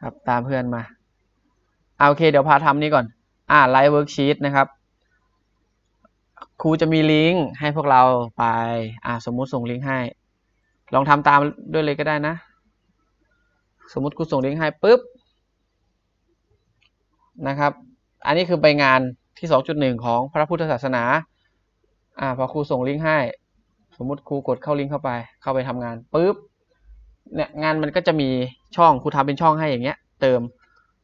ครับตามเพื่อนมาเอาโอเค เดี๋ยวพาทำนี้ก่อน อ่าไลฟ์เวิร์กชีตนะครับ ครูจะมีลิงก์ให้พวกเราไป อ่าสมมุติส่งลิงก์ให้ ลองทำตามด้วยเลยก็ได้นะ สมมุติครูส่งลิงก์ให้ปุ๊บนะครับ อันนี้คือใบงานที่ 2.1 ของพระพุทธศาสนา อ่าพอครูส่งลิงก์ให้ สมมุติครูกดเข้าลิงก์เข้าไป เข้าไปทำงานปุ๊บ เนี่ยงานมันก็จะมีช่องครูทำเป็นช่องให้อย่างเงี้ย เติม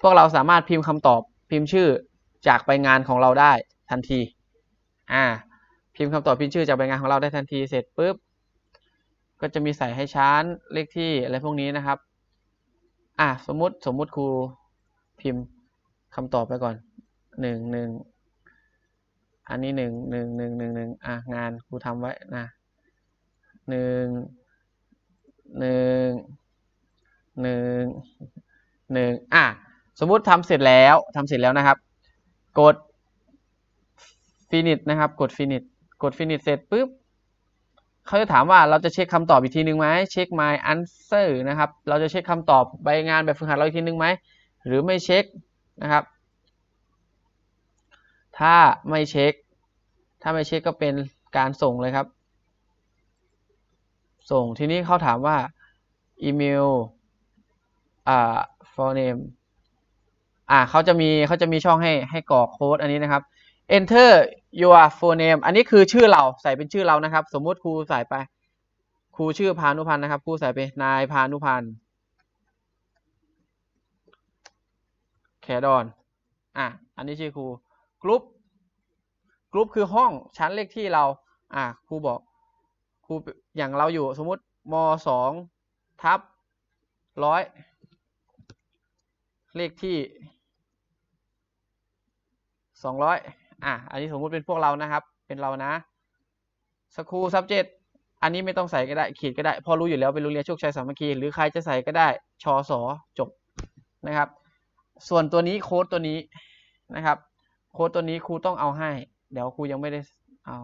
พวกเราสามารถพิมพ์คำตอบพิมพ์ชื่อจากใบงานของเราได้ทันที อ่า พิมพ์คำตอบพิมพ์ชื่อจากใบงานของเราได้ทันทีเสร็จปุ๊บก็จะมีใส่ให้ชั้นเลขที่อะไรพวกนี้นะครับ อ่าสมมติสมมุติครูพิมพ์คำตอบไปก่อนหนึ่งหนึ่งอันนี้หนึ่งหนึ่งหนึ่งหนึ่งหนึ่งอะงานครูทำไว้นะหนึ่ง หนึ่งหนึ่งหนึ่งอะสมมุติทำเสร็จแล้วทำเสร็จแล้วนะครับ กด finish นะครับ กด finish กด finish เสร็จปุ๊บเขาจะถามว่าเราจะเช็คคำตอบอีกทีหนึ่งไหมเช็ค my answer นะครับ เราจะเช็คคำตอบใบงานแบบฝึกหัดเราอีกทีหนึ่งไหมหรือไม่เช็คนะครับ ถ้าไม่เช็ค ถ้าไม่เช็คก็เป็นการส่งเลยครับ ส่งทีนี้เขาถามว่าอีเมลอ่า for name อ่าเขาจะมีเขาจะมีช่องให้ให้กรอกโค้ดอันนี้นะครับ enter your full name อันนี้คือชื่อเราใส่เป็นชื่อเรานะครับ สมมุติครูใส่ไป ครูชื่อพานุพันธ์นะครับครูใส่ไปนายพานุพันธ์แคดอนอะอันนี้ชื่อครูกรุ๊ปกรุ๊ปคือห้องชั้นเลขที่เรา อะครูบอก ครูอย่างเราอยู่สมมติมสองทับร้อยเลขที่สองร้อยอะ อันนี้สมมุติเป็นพวกเรานะครับ เป็นเรานะสคู subject อันนี้ไม่ต้องใส่ก็ได้ ขีดก็ได้ พอรู้อยู่แล้วเป็นโรงเรียนโชคชัยสามัคคี หรือใครจะใส่ก็ได้ ชอสอจบนะครับ ส่วนตัวนี้โค้ดตัวนี้นะครับ โค้ดตัวนี้ครูต้องเอาให้ เดี๋ยวครูยังไม่ได้เอา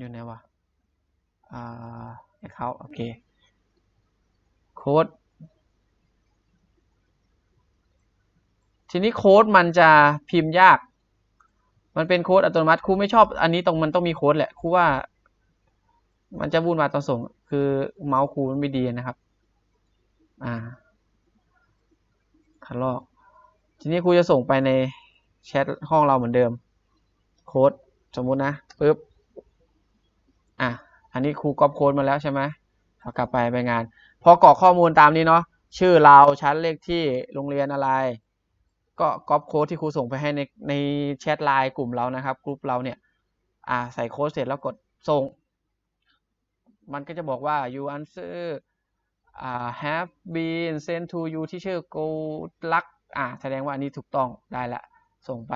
อยู่ไหนวะอ่าให้เขาโอเค โค้ด ทีนี้โค้ดมันจะพิมพ์ยาก มันเป็นโค้ดอัตโนมัติครูไม่ชอบ อันนี้ตรงมันต้องมีโค้ดแหละครูว่า มันจะวุ่นวายตอนส่ง คือเมาส์ครูมันไม่ดีนะครับ อ่าคัดลอก ทีนี้ครูจะส่งไปในแชทห้องเราเหมือนเดิม โค้ดสมมุตินะปึ๊บ อันนี้ครูก๊อปโค้ดมาแล้วใช่ไหมเอากลับไปไปงาน พอกรอกข้อมูลตามนี้เนาะ ชื่อเราชั้นเลขที่โรงเรียนอะไร ก็ก๊อปโค้ดที่ครูส่งไปให้ในในแชทไลน์กลุ่มเรานะครับกลุ่มเราเนี่ย อ่าใส่โค้ดเสร็จแล้วกดส่ง มันก็จะบอกว่า you answer อ่า have been sent to you ที่ชื่อ go luck อ่าแสดงว่าอันนี้ถูกต้องได้ละ ส่งไป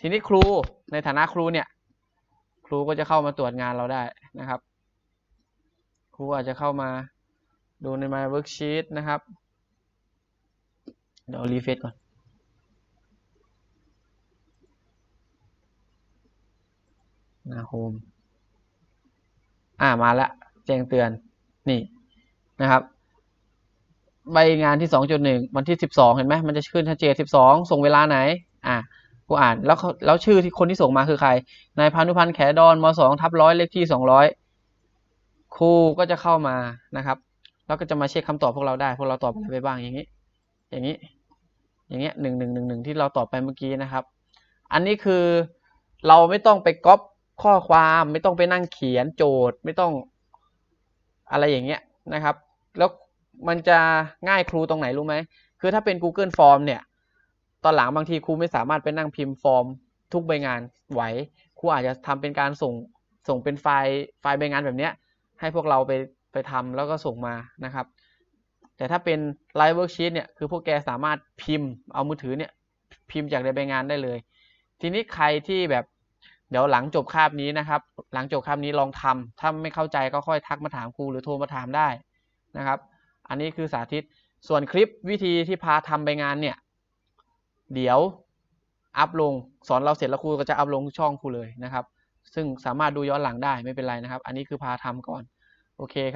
ทีนี้ครูในฐานะครูเนี่ย ครูก็จะเข้ามาตรวจงานเราได้นะครับ ครูอาจจะเข้ามาดูใน my worksheet นะครับ เดี๋ยวรีเฟซก่อน หน้าโฮม อ่ามาล้วแจ้งเตือน นี่นะครับ ใบงานที่ 2.1 วันที่ 12 เห็นไหม มันจะขึ้นชัดเจน 12 ส่งเวลาไหน อ่า กูอ่านแล้วแล้วชื่อที่คนที่ส่งมาคือใคร นายพานุพันธ์แขดอนม2ทับร้อยเลขที่200ครูก็จะเข้ามานะครับ แล้วก็จะมาเช็คคำตอบพวกเราได้ พวกเราตอบอะไรไปบ้างอย่างนี้ อย่างนี้ อย่างเงี้ยหนึ่งหนึ่งหนึ่งหนึ่งที่เราตอบไปเมื่อกี้นะครับ อันนี้คือเราไม่ต้องไปก๊อปข้อความไม่ต้องไปนั่งเขียนโจทย์ไม่ต้องอะไรอย่างเงี้ยนะครับ แล้วมันจะง่ายครูตรงไหนรู้ไหมคือถ้าเป็น Google Form เนี่ย ตอนหลังบางทีครูไม่สามารถไปนั่งพิมพ์ฟอร์ม ทุกใบงานไหวครูอาจจะทำเป็นการส่งส่งเป็นไฟล์ไฟล์ใบงานแบบเนี้ย ให้พวกเราไปไปทำแล้วก็ส่งมานะครับ แต่ถ้าเป็น Live Worksheet เนี่ยคือพวกแกสามารถพิมพ์เอามือถือเนี่ยพิมพ์จากในใบงานได้เลย ทีนี้ใครที่แบบเดี๋ยวหลังจบคาบนี้นะครับ หลังจบคาบนี้ลองทำถ้าไม่เข้าใจก็ค่อยทักมาถามครูหรือโทรมาถามได้นะครับ อันนี้คือสาธิตส่วนคลิปวิธีที่พาทำใบงานเนี่ย เดี๋ยวอัพลงสอนเราเสร็จแล้วครูก็จะอัพลงช่องครูเลยนะครับ ซึ่งสามารถดูย้อนหลังได้ไม่เป็นไรนะครับ อันนี้คือพาทำก่อน โอเคครับ